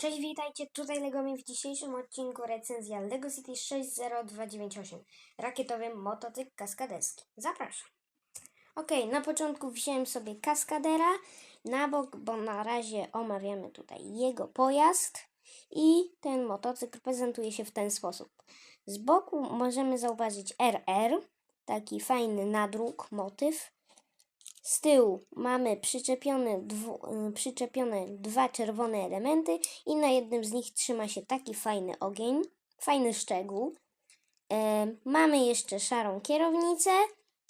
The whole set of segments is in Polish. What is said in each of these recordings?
Cześć, witajcie, tutaj Legomi w dzisiejszym odcinku recenzja LEGO City 60298 Rakietowy motocykl kaskaderski. Zapraszam. Ok, na początku wziąłem sobie kaskadera na bok, bo na razie omawiamy tutaj jego pojazd i ten motocykl prezentuje się w ten sposób. Z boku możemy zauważyć RR, taki fajny nadruk, motyw. Z tyłu mamy przyczepione, dwu, y, przyczepione dwa czerwone elementy i na jednym z nich trzyma się taki fajny ogień, fajny szczegół. E, mamy jeszcze szarą kierownicę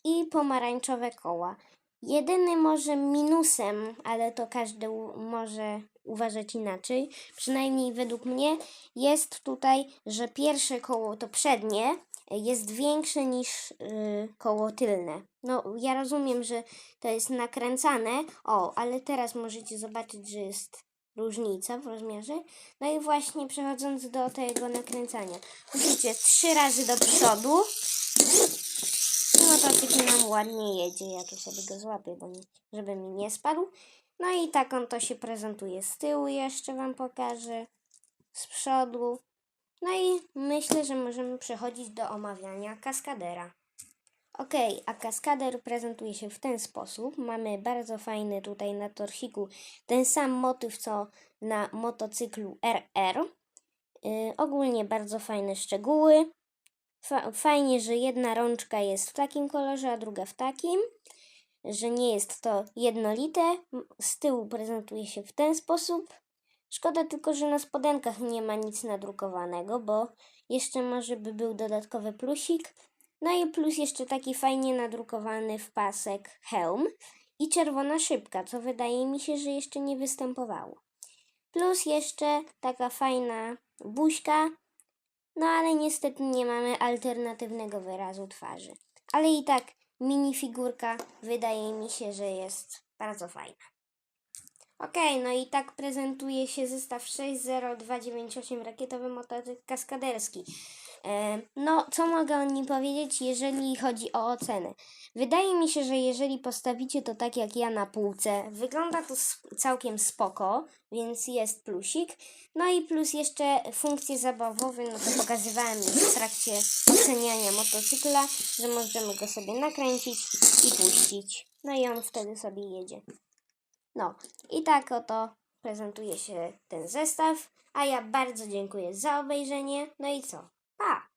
i pomarańczowe koła. Jedyny może minusem, ale to każdy może uważać inaczej, przynajmniej według mnie, jest tutaj, że pierwsze koło, to przednie, jest większe niż y, koło tylne. No, ja rozumiem, że to jest nakręcane. O, ale teraz możecie zobaczyć, że jest różnica w rozmiarze. No i właśnie przechodząc do tego nakręcania. Musicie trzy razy do przodu. No to taki nam ładnie jedzie. Ja tu sobie go złapię, bo nie, żeby mi nie spadł. No i tak on to się prezentuje z tyłu jeszcze Wam pokażę. Z przodu. No i myślę, że możemy przechodzić do omawiania kaskadera. Ok, a kaskader prezentuje się w ten sposób. Mamy bardzo fajny tutaj na torsiku ten sam motyw co na motocyklu RR. Yy, ogólnie bardzo fajne szczegóły. Fa- fajnie, że jedna rączka jest w takim kolorze, a druga w takim. Że nie jest to jednolite. Z tyłu prezentuje się w ten sposób. Szkoda tylko, że na spodenkach nie ma nic nadrukowanego, bo jeszcze może by był dodatkowy plusik. No i plus jeszcze taki fajnie nadrukowany w pasek hełm i czerwona szybka, co wydaje mi się, że jeszcze nie występowało. Plus jeszcze taka fajna buźka, no ale niestety nie mamy alternatywnego wyrazu twarzy. Ale i tak minifigurka wydaje mi się, że jest bardzo fajna. Okej, no i tak prezentuje się zestaw 60298 rakietowy motocykl kaskaderski. E, No, co mogę o nim powiedzieć, jeżeli chodzi o ocenę? Wydaje mi się, że jeżeli postawicie to tak jak ja na półce, wygląda to całkiem spoko, więc jest plusik. No i plus jeszcze funkcje zabawowe, no to pokazywałem w trakcie oceniania motocykla, że możemy go sobie nakręcić i puścić. No i on wtedy sobie jedzie. No, i tak oto prezentuje się ten zestaw, a ja bardzo dziękuję za obejrzenie. No i co? Pa!